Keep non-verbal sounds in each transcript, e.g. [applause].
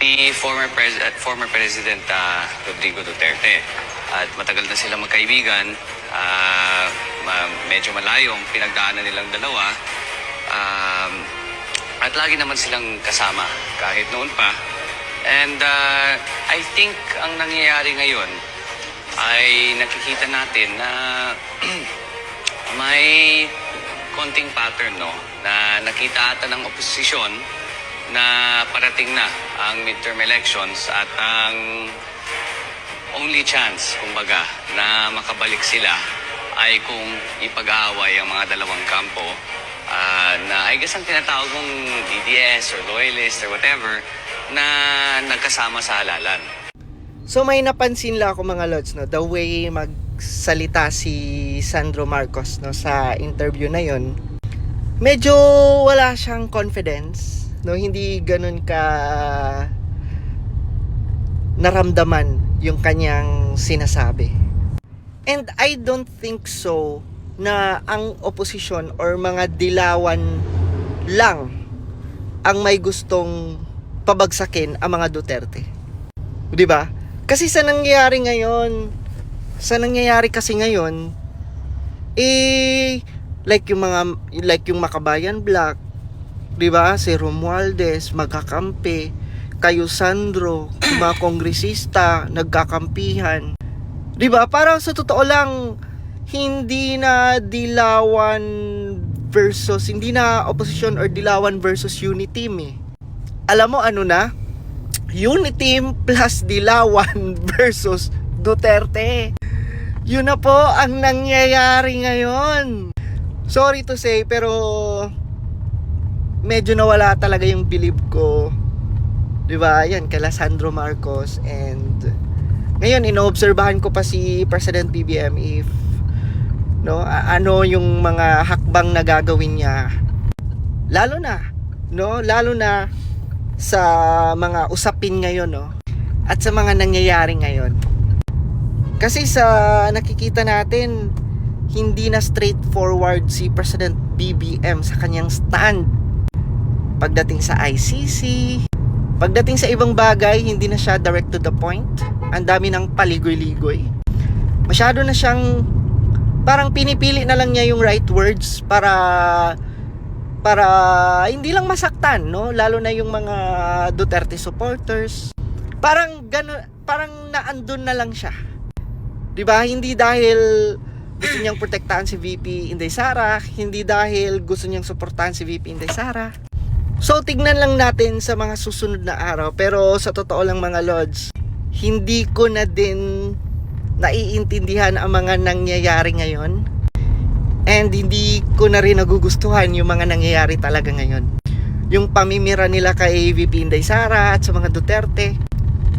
ni former pres- uh, former President uh, Rodrigo Duterte. At matagal na sila magkaibigan. Ah, ma- medyo malayo ang pinagdaanan nilang dalawa. Um, at lagi naman silang kasama kahit noon pa. And uh, I think ang nangyayari ngayon ay nakikita natin na [clears throat] may konting pattern no na nakita ata ng oposisyon na parating na ang midterm elections at ang only chance kumbaga na makabalik sila ay kung ipag-aaway ang mga dalawang kampo ah, na I guess ang tinatawag mong DDS or loyalist or whatever na nagkasama sa halalan. So may napansin lang ako mga lods no, the way magsalita si Sandro Marcos no sa interview na yon. Medyo wala siyang confidence, no, hindi ganoon ka naramdaman yung kanyang sinasabi. And I don't think so na ang opposition or mga dilawan lang ang may gustong pabagsakin ang mga Duterte. 'Di ba? Kasi sa nangyayari ngayon, sa nangyayari kasi ngayon, eh, like yung mga, like yung Makabayan Black, di ba? Si Romualdez, magkakampi, kayo Sandro, mga [clears throat] kongresista, nagkakampihan. Di ba? Parang sa totoo lang, hindi na dilawan versus, hindi na opposition or dilawan versus unity team eh. Alam mo ano na? Uniteam plus Dilawan [laughs] versus Duterte. Yun na po ang nangyayari ngayon. Sorry to say, pero medyo nawala talaga yung belief ko. 'Di ba? Yan kala Sandro Marcos and ngayon inoobserbahan ko pa si President BBM if no ano yung mga hakbang na gagawin niya. Lalo na, no? Lalo na sa mga usapin ngayon no at sa mga nangyayari ngayon kasi sa nakikita natin hindi na straightforward si President BBM sa kanyang stand pagdating sa ICC pagdating sa ibang bagay hindi na siya direct to the point. Ang dami ng paligoy-ligoy. Masyado na siyang parang pinipili na lang niya yung right words para para hindi lang masaktan no? Lalo na yung mga Duterte supporters. Parang gano parang naandun na lang siya. 'di ba? Hindi dahil gusto niyang protektahan si VP Inday Sara hindi dahil gusto niyang suportahan si VP Inday Sara so tignan lang natin sa mga susunod na araw pero sa totoo lang mga lords hindi ko na din naiintindihan ang mga nangyayari ngayon And hindi ko na rin nagugustuhan yung mga nangyayari talaga ngayon. Yung pamimira nila kay VP Inday Sara at sa mga Duterte.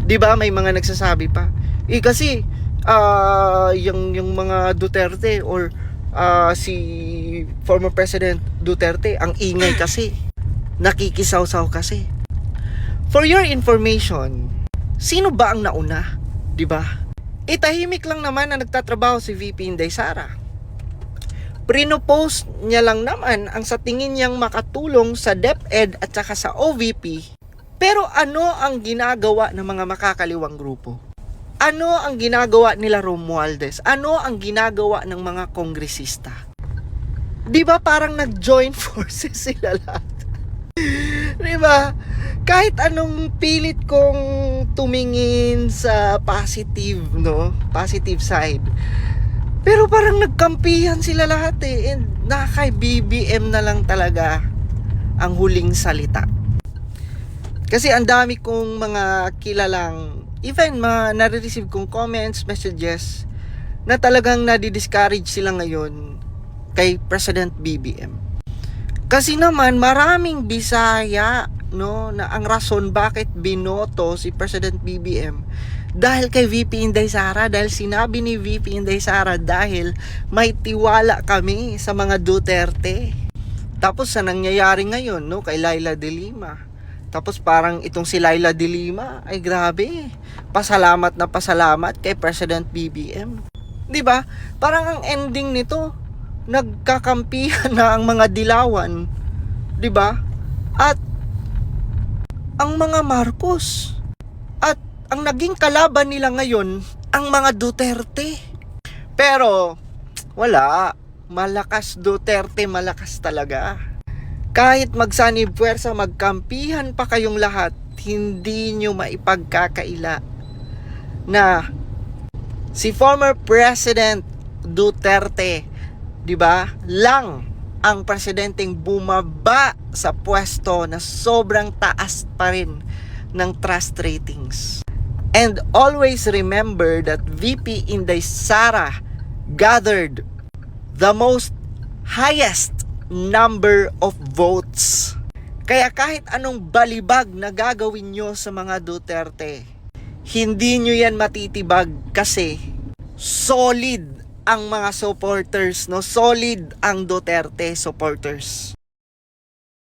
'Di ba may mga nagsasabi pa. Eh kasi ah yung yung mga Duterte or ah, si former President Duterte ang ingay kasi. Nakikisaw-saw kasi. For your information, sino ba ang nauna? 'Di ba? Itahimik lang naman na nagtatrabaho si VP Inday Sara Prinopost niya lang naman ang sa tingin niyang makatulong sa DepEd at saka sa OVP. Pero ano ang ginagawa ng mga makakaliwang grupo? Ano ang ginagawa nila Romualdez? Ano ang ginagawa ng mga kongresista? Di ba parang nag-join [laughs] forces sila lahat? Di ba? Kahit anong pilit kong tumingin sa positive, no? Positive side. Pero parang nagkampihan sila lahat eh. And nakakay BBM na lang talaga ang huling salita. Kasi ang dami kong mga kilalang, even mga nare-receive kong comments, messages, na talagang nadi-discourage sila ngayon kay President BBM. Kasi naman maraming Bisaya no na ang rason bakit binoto si President BBM dahil kay VP Inday Sara dahil sinabi ni VP Inday Sara dahil may tiwala kami sa mga Duterte. Tapos sa nangyayari ngayon no kay Laila De Lima. Tapos parang itong si Laila De Lima ay grabe. Pasalamat na pasalamat kay President BBM. 'Di ba? Parang ang ending nito nagkakampihan na ang mga dilawan. 'Di ba? At ang mga Marcos. At ang naging kalaban nila ngayon, ang mga Duterte. Pero, wala. Malakas Duterte, malakas talaga. Kahit magsanib puwersa, magkampihan pa kayong lahat, hindi nyo maipagkakaila na si former President Duterte, 'di ba? Lang ang presidenteng bumaba sa pwesto na sobrang taas pa rin ng trust ratings. And always remember that VP Inday Sara gathered the most highest number of votes. Kaya kahit anong balibag na gagawin nyo sa mga Duterte, hindi nyo yan matitibag kasi solid ang mga supporters, no? Solid ang Duterte supporters.